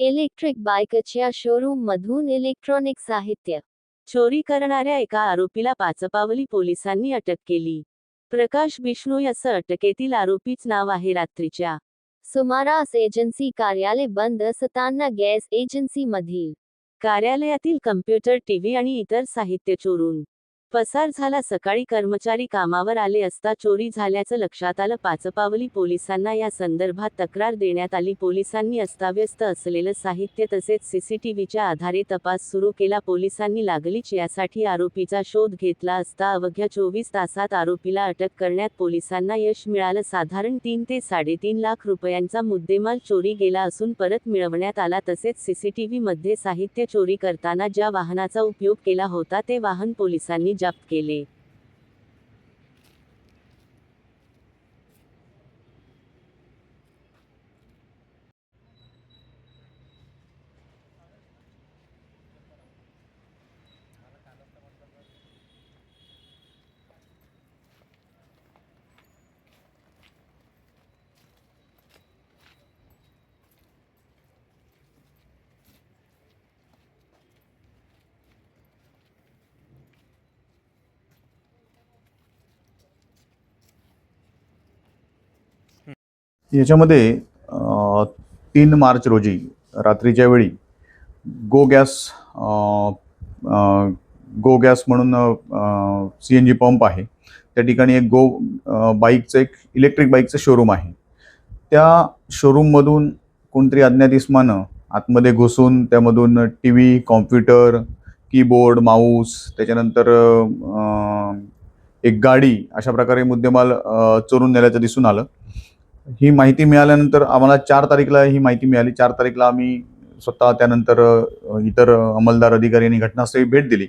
Electric बायकच्या showroom मधून electronic साहित्य चोरी करणाऱ्या एका आरोपीला पाचपावली पोलिसांनी अटक केली. प्रकाश बिष्णू असं अटकेतील आरोपीच नाव आहे रात्रीच्या. सुमारास एजन्सी कार्यालय बंद असताना गॅस एजन्सी मधील कार्यालयातील कम्प्युटर टीव्ही आणि इतर साहित्य चोरून पसार झाला. सकाळी कर्मचारी कामावर आले असता चोरी झाल्याचं लक्षात आलं. पाचपावली पोलिसांना या संदर्भात तक्रार देण्यात आली. पोलिसांनी अस्ताव्यस्त असलेलं साहित्य तसेच सीसीटीव्हीच्या आधारे तपास सुरू केला. पोलिसांनी लागलीच. यासाठी आरोपीचा शोध घेतला असता अवघ्या चोवीस तासात आरोपीला अटक करण्यात पोलिसांना यश मिळालं. साधारण तीन ते साडेतीन लाख रुपयांचा मुद्देमाल चोरी गेला असून परत मिळवण्यात आला. तसेच सीसीटीव्ही मध्ये साहित्य चोरी करताना ज्या वाहनाचा उपयोग केला होता ते वाहन पोलिसांनी जप्त केले. याच्यामध्ये तीन मार्च रोजी रात्रीच्या वेळी गो गॅस गो गॅस म्हणून सी एन जी पंप आहे. त्या ठिकाणी एक गो बाईकचं एक इलेक्ट्रिक बाईकचं शोरूम आहे. त्या शोरूममधून कोणतरी अज्ञात इस्मानं आतमध्ये घुसून त्यामधून T V computer keyboard mouse त्याच्यानंतर एक गाडी अशा प्रकारे मुद्देमाल चोरून नेल्याचं दिसून आलं. ही माहिती मिळाल्यानंतर आम्हाला चार तारीखला ही माहिती मिळाली. चार तारीखला आम्ही स्वतः त्यानंतर इतर अंमलदार अधिकारी यांनी घटनास्थळी भेट दिली.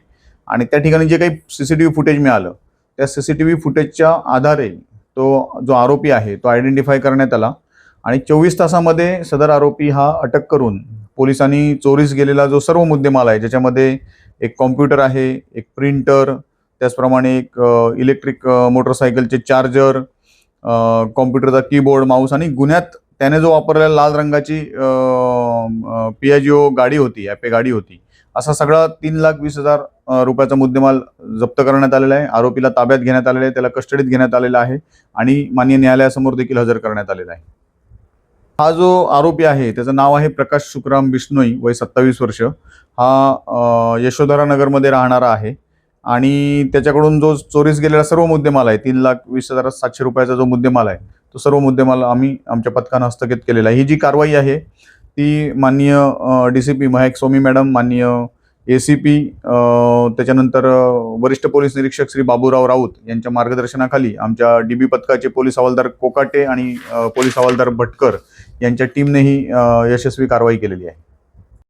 आणि त्या ठिकाणी जे काही C C T V footage मिळालं त्या सी सी टी व्ही फुटेजच्या आधारे तो जो आरोपी आहे तो आयडेंटिफाय करण्यात आला. आणि चोवीस तासामध्ये सदर आरोपी हा अटक करून पोलिसांनी चोरीस गेलेला जो सर्व मुद्देमाल आहे ज्याच्यामध्ये एक कॉम्प्युटर आहे एक प्रिंटर त्याचप्रमाणे एक इलेक्ट्रिक मोटरसायकलचे चार्जर कॉम्प्युटरचा कीबोर्ड माऊस आणि गुन्ह्यात त्याने जो वापरलेला लाल रंगाची पियाजिओ गाडी होती ॲपे गाडी होती असा सगळा तीन लाख वीस हजार रुपयाचा मुद्देमाल जप्त करण्यात आलेला आहे. आरोपीला ताब्यात घेण्यात आलेला आहे त्याला कस्टडीत घेण्यात आलेला आहे आणि मान्य न्यायालयासमोर देखील हजर करण्यात आलेला आहे. हा जो आरोपी आहे त्याचं नाव आहे प्रकाश सुखराम बिष्णोई वय सत्तावीस वर्ष. हा यशोधरा नगरमध्ये राहणारा आहे. आणि त्याच्याकडून जो चोरीस गेलेला सर्व मुद्देमाल आहे तीन लाख वीस हजार सातशे रुपयाचा जो मुद्देमाल आहे तो सर्व मुद्देमाल आम्ही आमच्या पथकानं हस्तगत केलेला आहे. ही जी कारवाई आहे ती माननीय D C P Mahek Swami madam माननीय ए सी पी त्याच्यानंतर वरिष्ठ पोलीस निरीक्षक श्री बाबूराव राऊत यांच्या मार्गदर्शनाखाली आमच्या डी बी पथकाचे पोलीस हवालदार कोकाटे आणि पोलीस हवालदार भटकर यांच्या टीमनेही यशस्वी कारवाई केलेली आहे.